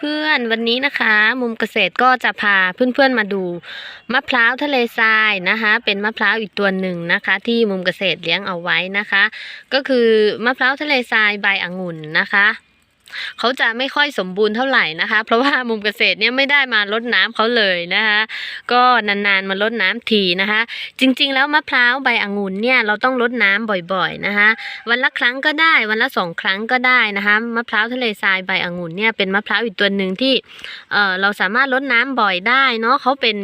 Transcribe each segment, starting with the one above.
เพื่อนๆ วันนี้นะคะ มุมเกษตรก็จะพาเพื่อนๆมาดู มะพร้าวทะเลทรายนะคะ เป็นมะพร้าวอีกตัวหนึ่งนะคะ ที่มุมเกษตรเลี้ยงเอาไว้นะคะ ก็คือมะพร้าวทะเลทรายใบองุ่นนะคะ เขาจะไม่ค่อยสมบูรณ์เท่าไหร่นะคะ เพราะว่ามุมเกษตรเนี่ยไม่ได้มารดน้ำเขาเลยนะคะ ก็นานๆมารดน้ำทีนะคะ จริงๆ แล้วมะพร้าวใบองุ่นเนี่ยเราต้องรดน้ำบ่อยๆนะคะ วันละครั้งก็ได้วันละสองครั้งก็ได้นะคะมะพร้าวทะเลทรายใบองุ่นเนี่ยเป็นมะพร้าวอีกตัวหนึ่งที่เออเราสามารถรดน้ำบ่อยได้เนาะเขาเป็น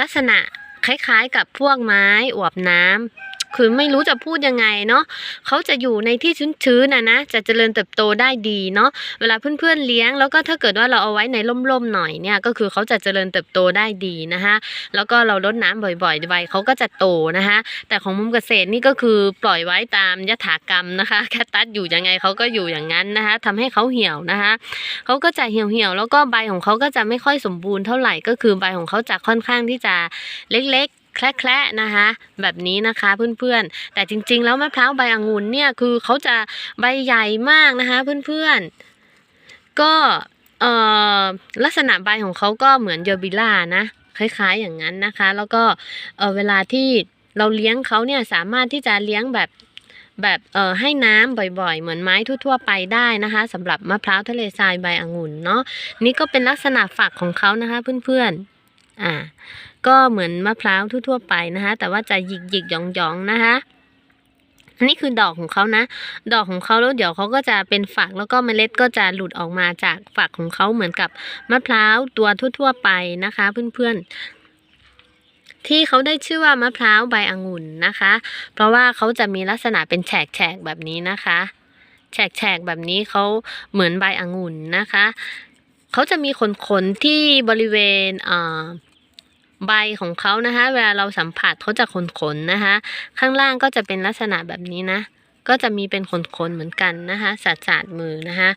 ลักษณะคล้ายๆ กับพวกไม้อวบน้ำ คือไม่รู้จะพูดยังไงเนาะเขาจะอยู่ในที่ชื้นๆนะนะจะเจริญเติบโตได้ดีเนาะเวลาเพื่อนๆเลี้ยง แล้วก็ถ้าเกิดว่าเราเอาไว้ในร่มๆหน่อยเนี่ยก็คือเขาจะเจริญเติบโตได้ดีนะคะแล้วก็เรารดน้ำบ่อยๆไว้เขาก็จะโตนะคะแต่ของมุมเกษตรนี่ก็คือปล่อยไว้ตามยถากรรมนะคะแคตตัสอยู่ยังไงเขาก็อยู่อย่างนั้นนะคะทำให้เขาเหี่ยวนะคะเขาก็จะเหี่ยวเหี่ยวๆแล้วก็ใบของเขาก็จะไม่ค่อยสมบูรณ์เท่าไหร่ก็คือใบของเขาจะค่อนข้างที่จะเล็ก แคละๆนะคะ แบบนี้นะคะเพื่อนๆ แต่จริงๆ แล้วมะพร้าวใบองุ่นเนี่ยคือเขาจะใบใหญ่มากนะคะเพื่อนๆ ก็เอ่อลักษณะใบของเขาก็เหมือนเยอร์บิล่านะ คล้ายๆอย่างนั้นนะคะ แล้วก็เออเวลาที่เราเลี้ยงเขาเนี่ยสามารถที่จะเลี้ยงแบบแบบเอ่อให้น้ำบ่อยๆ เหมือนไม้ทั่วๆไปได้นะคะสำหรับมะพร้าวทะเลทรายใบองุ่นเนาะนี่ก็เป็นลักษณะฝักของเขานะคะเพื่อนๆ อ่าก็เหมือนมะพร้าวทั่วๆไปนะคะแต่ว่าจะหยิกๆหยองๆนะคะอันนี้คือดอกของเขานะ ดอกของเขาแล้วเดี๋ยวเขาก็จะเป็นฝักแล้วก็เมล็ดก็จะหลุดออกมาจากฝักของเขาเหมือนกับมะพร้าวตัวทั่ว ๆ ไปนะคะ เพื่อนๆ ที่เขาได้ชื่อว่ามะพร้าวใบองุ่นนะคะ เพราะว่าเขาจะมีลักษณะเป็นแฉกๆแบบนี้นะคะ แฉกๆแบบนี้เขาเหมือนใบองุ่นนะคะเขาจะมีขนๆที่บริเวณอ่อ ใบของเขานะคะ เวลาเราสัมผัสเขาจะขนๆนะคะ ข้างล่างก็จะเป็นลักษณะแบบนี้นะ ก็จะมีเป็นขนๆเหมือนกันนะคะสาดสาดมือนะคะ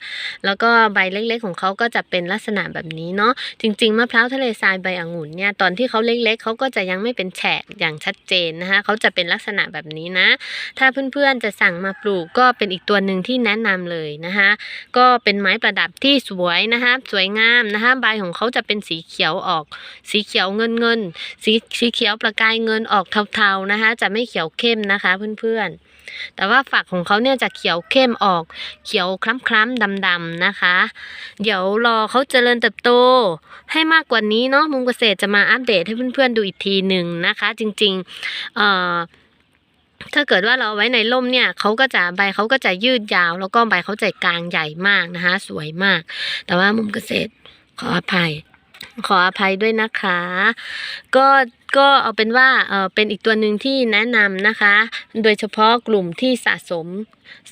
แล้วก็ใบเล็กๆของเขาก็จะเป็นลักษณะแบบนี้เนาะจริงๆมะพร้าวทะเลทรายใบองุ่นเนี่ยตอนที่เขาเล็กๆเขาก็จะยังไม่เป็นแฉกอย่างชัดเจนนะคะเขาจะเป็นลักษณะแบบนี้นะ ถ้าเพื่อนๆจะสั่งมาปลูกก็เป็นอีกตัวหนึ่งที่แนะนำเลยนะคะก็เป็นไม้ประดับที่สวยนะคะสวยงามนะคะใบของเขาจะเป็นสีเขียวออก สีเขียวเงินเงินสีสีเขียวประกายเงินออกเทาๆนะคะจะไม่เขียวเข้มนะคะเพื่อนๆ แต่ว่าฝักของเขาเนี่ยจะเขียวเข้มออก เขียวคล้ำๆดำๆนะคะ เดี๋ยวรอเขาเจริญเติบโต ให้มากกว่านี้เนาะมุมเกษตรจะมาอัปเดตให้เพื่อนๆดูอีกทีหนึ่งนะคะ จริงๆเอ่อถ้าเกิดว่าเราไว้ในร่มเนี่ยเขาก็จะใบเขาก็จะยืดยาว แล้วก็ใบเขาจะกลางใหญ่มากนะคะ สวยมาก แต่ว่ามุมเกษตรขออภัย ขออภัยด้วยนะคะ ก็ ก็เอาเป็นว่าเออเป็นอีกตัวหนึ่งที่แนะนำนะคะ โดยเฉพาะกลุ่มที่สะสม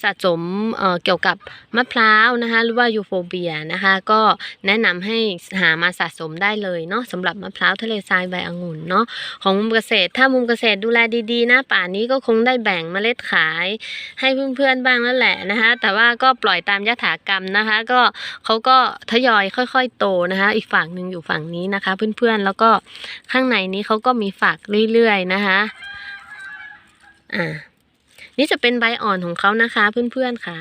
สะสมเอ่อเกี่ยวกับมะพร้าวนะคะหรือว่ายูโฟเบียนะคะก็แนะนำให้หามาสะสมได้เลยเนาะสำหรับมะพร้าวทะเลทรายใบองุ่นเนาะของมุมเกษตร ถ้ามุมเกษตรดูแลดีๆนะป่านนี้ก็คงได้แบ่งเมล็ดขาย ให้เพื่อนๆบ้างแล้วแหละนะคะแต่ว่าก็ปล่อยตามยถากรรมนะคะ ก็เขาก็ทยอยค่อย ๆ โตนะคะ อีกฝั่งหนึ่งอยู่ฝั่งนี้นะคะ เพื่อนๆแล้วก็ข้างในนี้เขาก็็มีฝักเรื่อยๆนะคะอ่านี่จะเป็นใบอ่อนของเขานะคะเพื่อนๆค่ะ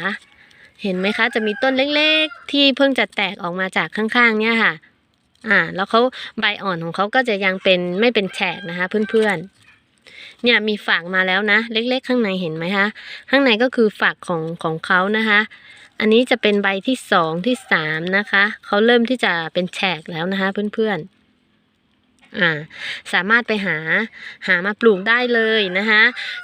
เห็นไหมคะ จะมีต้นเล็กๆ ที่เพิ่งจะแตกออกมาจากข้างๆ เนี่ยค่ะ อ่า แล้วเขาใบอ่อนของเขาก็จะยังเป็นไม่เป็นแฉกนะคะเพื่อนๆ เนี่ยมีฝักมาแล้วนะ เล็กๆ ข้างในเห็นไหมคะ ข้างในก็คือฝักของของเขานะคะ อันนี้จะเป็นใบที่สองที่สามนะคะ เขาเริ่มที่จะเป็นแฉกแล้วนะคะเพื่อนๆ อ่าสามารถไปหาหามาปลูกได้เลยนะคะ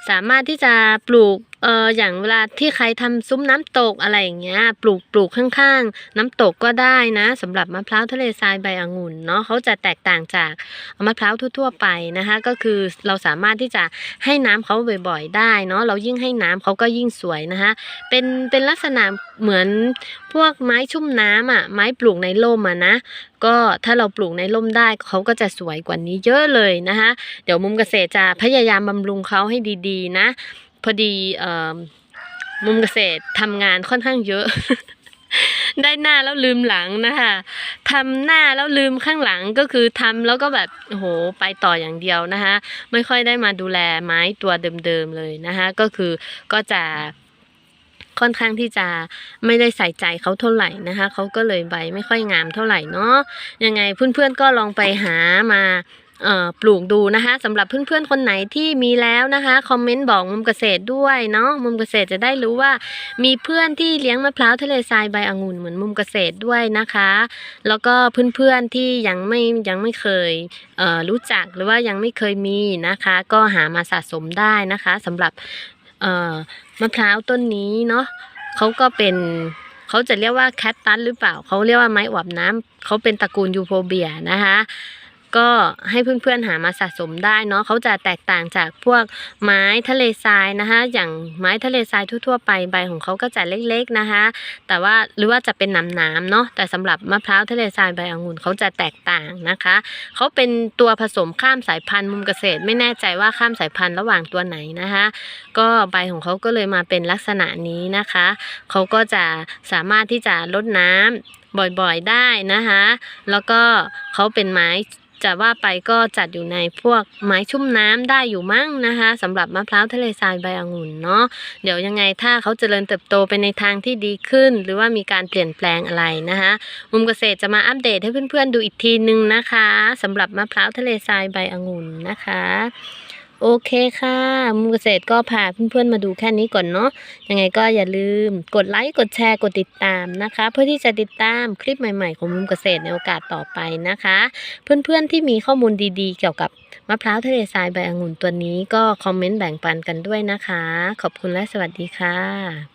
สามารถที่จะปลูกเอ่ออย่างเวลาที่ใครทำซุ้มน้ำตกอะไรอย่างเงี้ย ปลูกปลูกข้างๆ น้ำตกก็ได้นะสำหรับมะพร้าวทะเลทรายใบองุ่นเนาะเขาจะแตกต่างจากมะพร้าวทั่วๆไปนะคะ ก็คือเราสามารถที่จะให้น้ำเขาบ่อยๆ ได้เนาะเรายิ่งให้น้ำเขาก็ยิ่งสวยนะคะเป็นเป็นลักษณะเหมือนพวกไม้ชุ่มน้ำอะไม้ปลูกในร่มอะนะก็ถ้าเราปลูกในร่มได้เขาก็จะสวยกว่านี้เยอะเลยนะคะเดี๋ยวมุมเกษตรจะพยายามบำรุงเขาให้ดีๆนะ พอดีอมุมเกษตรทำงานค่อนข้างเยอะ ได้หน้าแล้วลืมหลังนะคะทำหน้าแล้วลืมข้างหลังก็คือทำแล้วก็แบบโอ้โหไปต่ออย่างเดียวนะคะไม่ค่อยได้มาดูแลไม้ตัวเดิมๆเลยนะคะก็คือก็จะค่อนข้างที่จะไม่ได้ใส่ใจเขาเท่าไหร่นะคะเขาก็เลยใบไม่ค่อยงามเท่าไหร่เนาะยังไงเพื่อนๆก็ลองไปหามา ปลูกดูนะคะสำหรับเพื่อนๆคนไหนที่มีแล้วนะคะคอมเมนต์บอกมุมเกษตรด้วยเนาะมุมเกษตรจะได้รู้ว่า มีเพื่อนที่เลี้ยงมะพร้าวทะเลทรายใบองุ่นเหมือนมุมเกษตรด้วยนะคะ แล้วก็เพื่อนๆที่ยังไม่ยังไม่เคยเรู้จักหรือว่ายังไม่เคยมีนะคะ ก็หามาสะสมได้นะคะสำหรับมะพร้าวต้นนี้เนาะเขาก็เป็นเขาจะเรียกว่าแคตตัสหรือเปล่าเขาเรียกว่าไม้อวบน้ำเขาเป็นตระกูลยูโฟเบียนะคะ ก็ให้เพื่อนๆหามาสะสมได้เนาะเขาจะแตกต่างจากพวกไม้ทะเลทรายนะคะอย่างไม้ทะเลทรายทั่วๆไปใบของเขาก็จะเล็กๆนะคะ แต่ว่าหรือว่าจะเป็นหนามๆเนาะแต่สำหรับมะพร้าวทะเลทรายใบองุ่นเขาจะแตกต่างนะคะเขาเป็นตัวผสมข้ามสายพันธุ์มุมเกษตร ไม่แน่ใจว่าข้ามสายพันธุ์ระหว่างตัวไหนนะคะ ก็ใบของเขาก็เลยมาเป็นลักษณะนี้นะคะเขาก็จะสามารถที่จะลดน้ำบ่อยๆได้นะคะ แล้วก็เขาเป็นไม้ จะว่าไปก็จัดอยู่ในพวกไม้ชุ่มน้ำได้อยู่มั้งนะคะสำหรับมะพร้าวทะเลทรายใบองุ่นเนาะเดี๋ยวยังไงถ้าเขาเจริญเติบโตไปในทางที่ดีขึ้น หรือว่ามีการเปลี่ยนแปลงอะไรนะคะมุมเกษตรจะมาอัปเดตให้เพื่อนๆดูอีกทีนึงนะคะสำหรับมะพร้าวทะเลทรายใบองุ่นนะคะ โอเคค่ะมุมเกษตรก็พาเพื่อนๆมาดูแค่นี้ก่อนเนาะยังไงก็อย่าลืมกดไลค์กดแชร์กดติดตามนะคะ เพื่อที่จะติดตามคลิปใหม่ๆ ของมุมเกษตรในโอกาสต่อไปนะคะ เพื่อนๆที่มีข้อมูลดีๆ เกี่ยวกับมะพร้าวทะเลทรายใบองุ่นตัวนี้ก็คอมเมนต์แบ่งปันกันด้วยนะคะ ขอบคุณและสวัสดีค่ะ